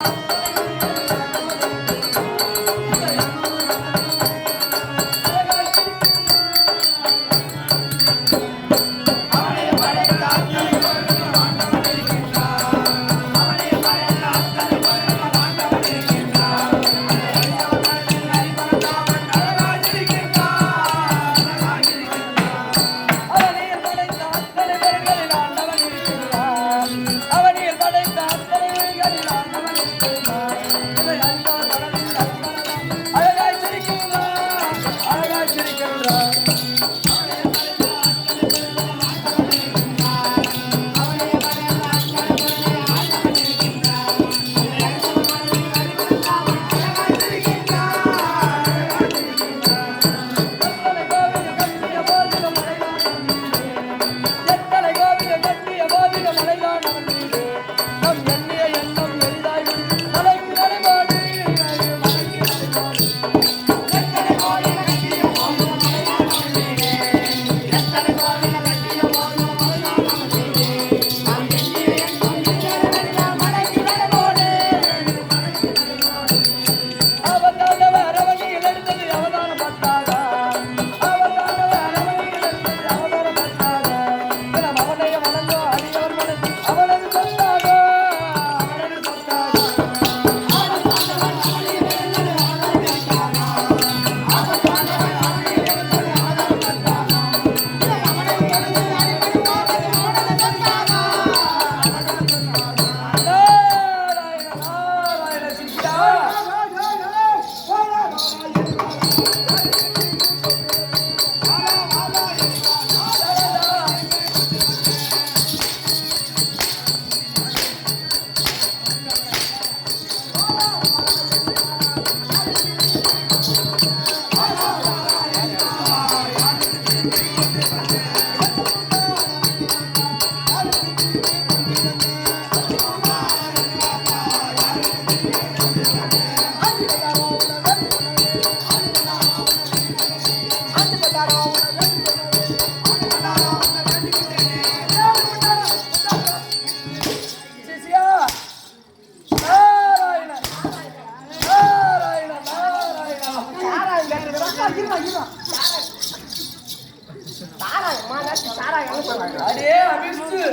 Gracias.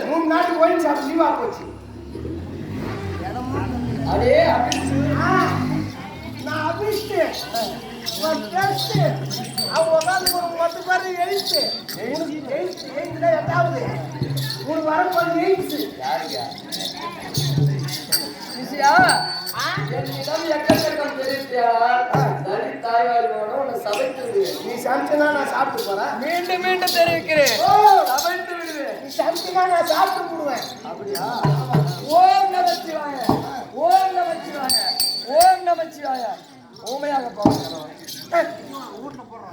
மூணு நாளைக்கு ஓடி சாப்பிட்டு லீவா போச்சு அடே நான் அபிஷ்டு அவங்க பத்து பாரு எழுத்து. எழுத்து எழுத்துனா எட்டாவது. ஒரு வாரம் பாரு எழுத்து. யாருங்க? விஷயா என்னிடம் எக்கச்சக்கம் தெரிவித்தார். நீ சமைச்சுனா சாப்பிட்டு போறேன். மீண்டும் மீண்டும் தெரிவிக்கிறேன். சமைத்து விடுவேன் நீ சமைச்சுனா நான் சாப்பிட்டு போடுவேன். அப்படியா? ஓம் நமச்சிவாய ஓம் நமச்சிவாய ஓம் நமச்சிவாய ஓமையாக போகிறோம்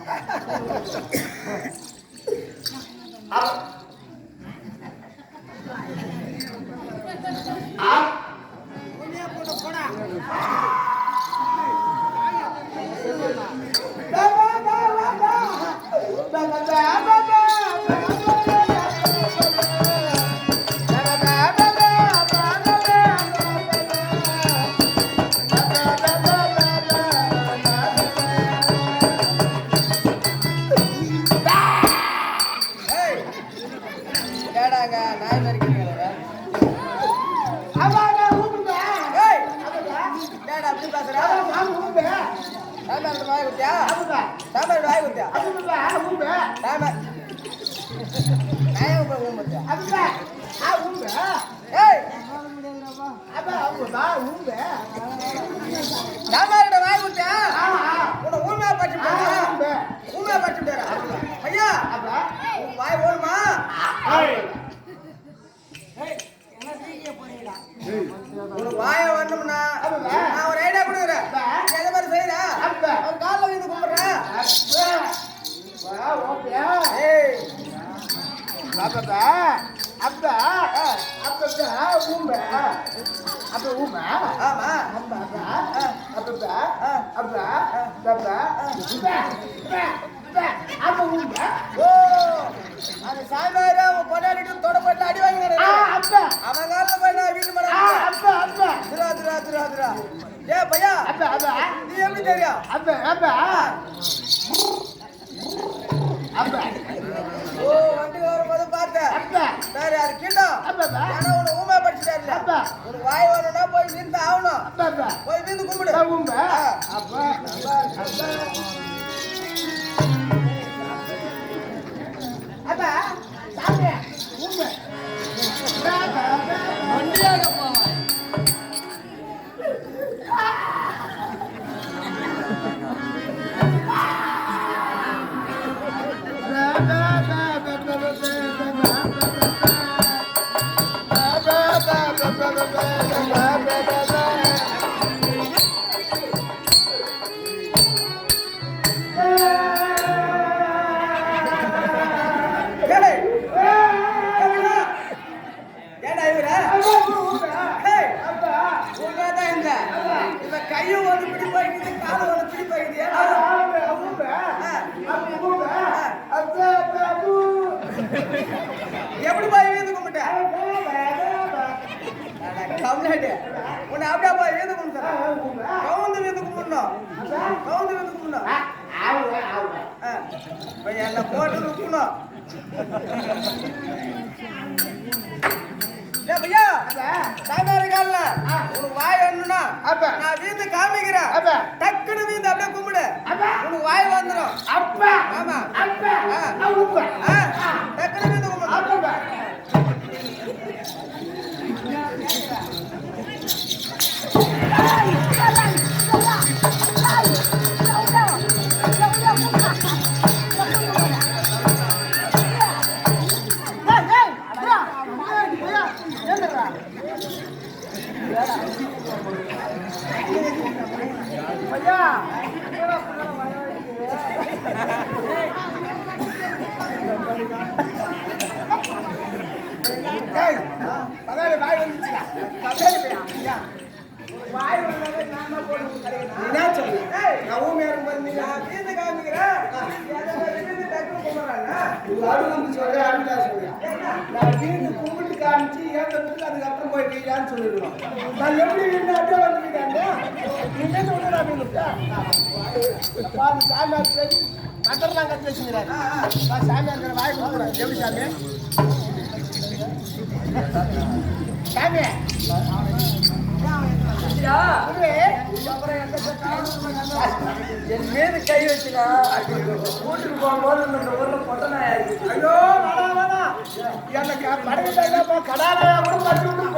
Thank you. பூமா ஆமா. அப்பா அப்பா அப்பா அப்பா அப்பா உண்டா ஓ. அந்த சாமியார் அவன் கொண்டாடிட்டு தொட போட்டு அடி வாங்கினாரு அப்பா. அவன் காலத்துல போய் நான் வீட்டு மேல அப்பா அப்பா. திருவா திருவா திருவா திருவா ஏ பையா. அப்பா அப்பா. நீ எப்படி தெரியா? அப்பா அப்பா. அப்பா. ஓ வண்டி வரும்போது பார்த்தேன் அப்பா. வேற யாரு? கிண்டோ? அப்பா உன அப்ப. உனக்கு வாய் வரணும்னா போய் வீந்து ஆகணும். போய் வீந்து கும்பிடு. அப்ப அப்ப. உன்னை அப்படியே போய் வீந்து கும்பிட்டேன் கவுந்து வீந்து கும்பிடணும் கவுந்து வீந்து கும்பிடணும் என்னை போட்டு ஏய் பையா சாயந்தரம் காலில் உனக்கு வாய் வேணும்னா அப்ப. நான் வீந்து காமிக்கிறேன். அப்ப. டக்குனு வீந்து அப்படியே கும்பிடு. உனக்கு வாய் வந்துடும் அப்பா. ஆமா. அப்பா. ஆ. அவங்க ஆ, டக்குனு வீந்து கும்பிடு. காமிச்சு ஏற்றத்துக்கு அதுக்கப்புறம் போய் கையான்னு சொல்லிடுவோம் நான் எப்படி வீடு அப்படியே நீங்க சொல்லுறா மீனுக்கா பாரு சாமியார் பேசி வச்சுக்கிறாரு சாமியார் வாய் கொடுக்குறேன் எப்படி சாமி? என் மீது கை வச்சுனா கூட்டிட்டு போகும்போது இந்த ஊர்ல பொட்ட ஐயோ வேணாம் வேணாம் எனக்கு கடாலையா கூட விட்டு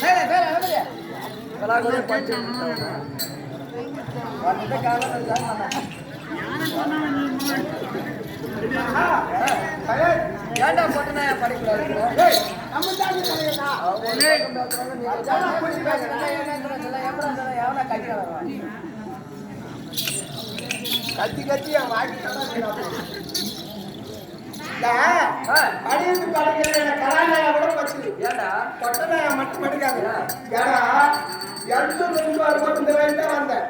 வேலை வேலை வேலை கலாகுலே பஞ்சு வந்து காலம் ஏன்டா பொட்ட. நாயா படிக்கூடாது கத்தி கத்தி அடியது கலாநாயா கூட பச்சுது கொட்டநாயா மட்டும் படிக்காது ஏடா எட்டு ரெண்டு வருஷம் இந்த வந்தேன்.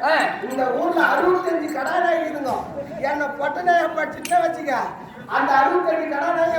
இந்த ஊர்ல அறுபத்தஞ்சு கடாநாய் இருந்தோ என்ன பொட்டநாய படிச்சுட்டே வச்சுக்க. அந்த அறுபத்தஞ்சு கடாநாய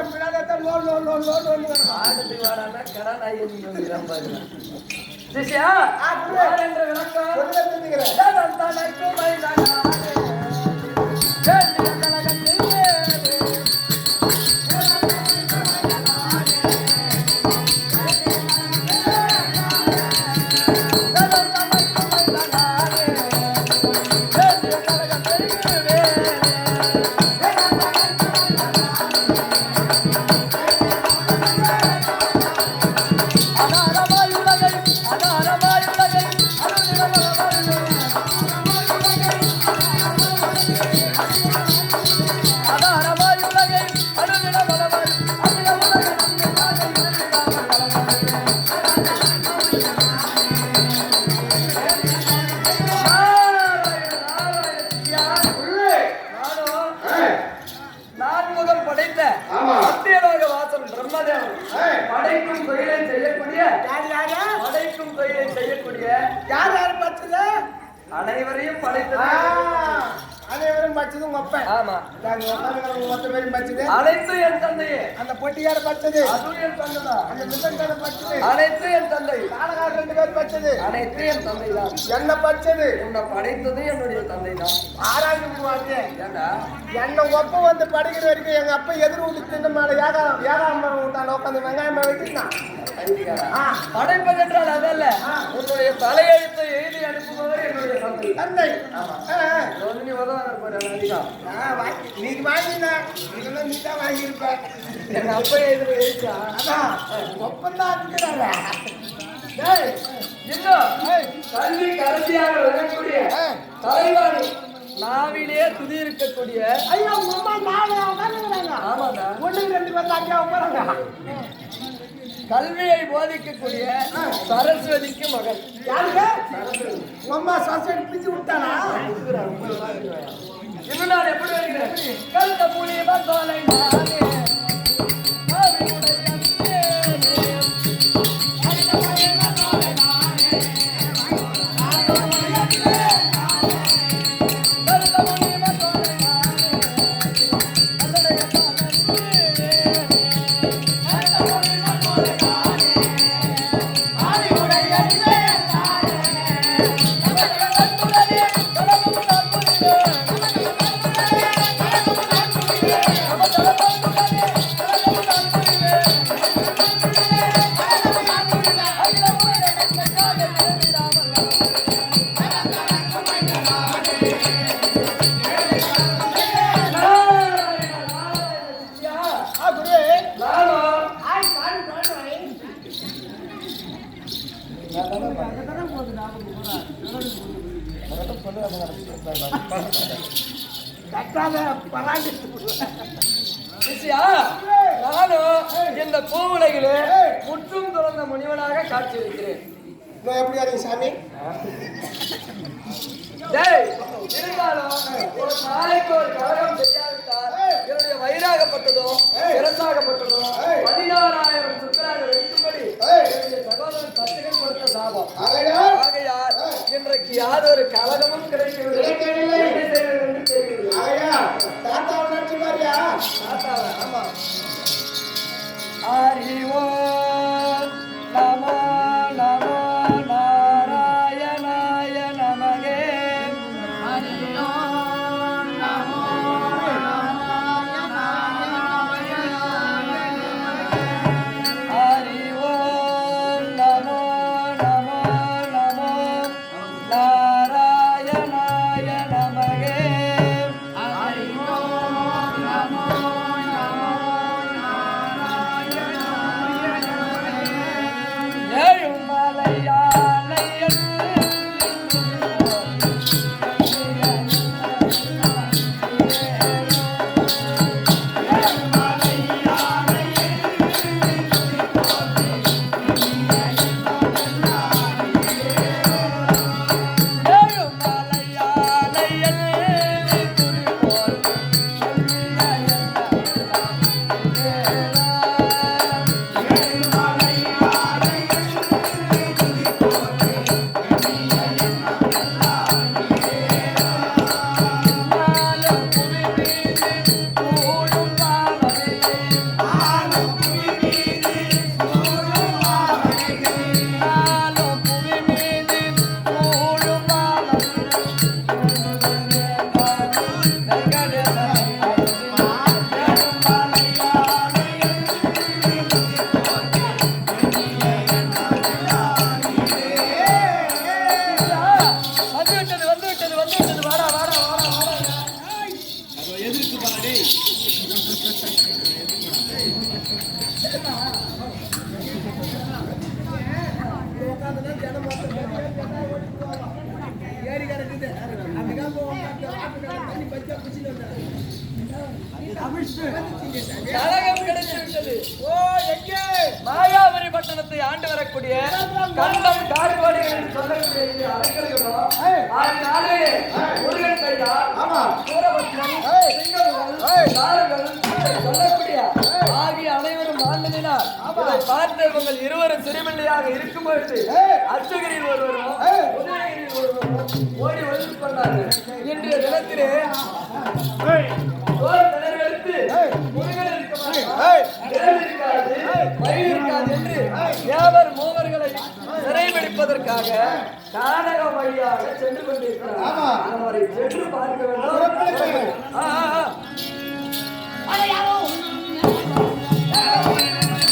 படைக்கும் தொழிலை செய்யக்கூடிய படைக்கும் தொழிலை செய்யக்கூடிய யார் யார் பார்த்தது அனைவரையும் படைத்தது. அனைவரும் பச்சது உங்க ஆமா. நாங்க மொத்த பேரும் பச்சது அனைத்து என் தந்தையே. அந்த பொட்டியார பச்சது அதுவும் என் தந்தைதான் அந்த மிதக்கார பச்சது அனைத்து என் தந்தை. காலகார ரெண்டு பேர் பச்சது அனைத்து என் தந்தைதான் என்ன பச்சது உன்னை படைத்தது என்னுடைய தந்தைதான் ஆராய்ச்சி வாங்க ஏண்டா? என்ன ஒப்ப வந்து படிக்கிற வரைக்கும் எங்க அப்பா எதிர் வீட்டு தின்ன மேல ஏகாரம் ஏகாரம் விட்டான உட்காந்து வெங்காயம் பைத்தியக்காரா. படைப்பதென்றால் அதல்ல உன்னுடைய தலையெழுத்தை எழுதி அனுப்புபவர் என்னுடைய தந்தை. வந்து நீ வாங்கினா இதெல்லாம் நீ தான் வாங்கியிருப்ப எங்க அப்பா எழுதி எழுதிச்சா அதான் ஒப்பந்தான் இருக்கிறாரா இன்னும் கல்வி கடைசியாக விளங்கக்கூடிய தலைவாணி நாவிலே துதி இருக்கக்கூடிய ஐயா உங்க அம்மா நாலு உட்காந்துக்கிறாங்க ஆமாடா ஒண்ணுக்கு ரெண்டு பேர் அங்கே உட்காராங்க. கல்வியை போதிக்கக்கூடிய சரஸ்வதிக்கு மகன். அம்மா சசன் பிடிச்சு விட்டானா நான் எப்படி வருகிறேன் கல்த புலிய தோலை சிஷ்யா, நானும் இந்த பூவுலகிலே முற்றும் துறந்த முனிவனாக காட்சியளிக்கிறேன். நான் எப்படி வரீங்க சாமி? இருந்தாலும் ஒரு நாளைக்கு ஒரு கழகம் செய்யாவிட்டால் என்னுடைய வயிறாகப்பட்டதும் சிரசாகப்பட்டதும் பதினாறாயிரம் சுக்கராக என்னுடைய சகோதரன் சத்தியம் கொடுத்த சாபம். ஆகையால்? இன்றைக்கு யாதொரு கழகமும் கிடைக்கவில்லை கிடைக்கவில்லை. என்ன செய்வது கழகம் கிடைத்து விட்டது ஓ எங்கே? மாயாவரி பட்டணத்தை ஆண்டு வரக்கூடிய கண்டம் நாங்கள் இருவரும் திருமல்லியாக இருக்கும் பொழுது அர்ச்சகரில் ஒருவரும் ஒருவரும் ஓடி ஒழித்து கொண்டார்கள். இன்றைய தினத்திலே என்று ஏவர் மூவர்களை சிறைபிடிப்பதற்காக நாடகம் வழியாக சென்று கொண்டிருக்கிறார். அவரை சென்று பார்க்க வேண்டும்.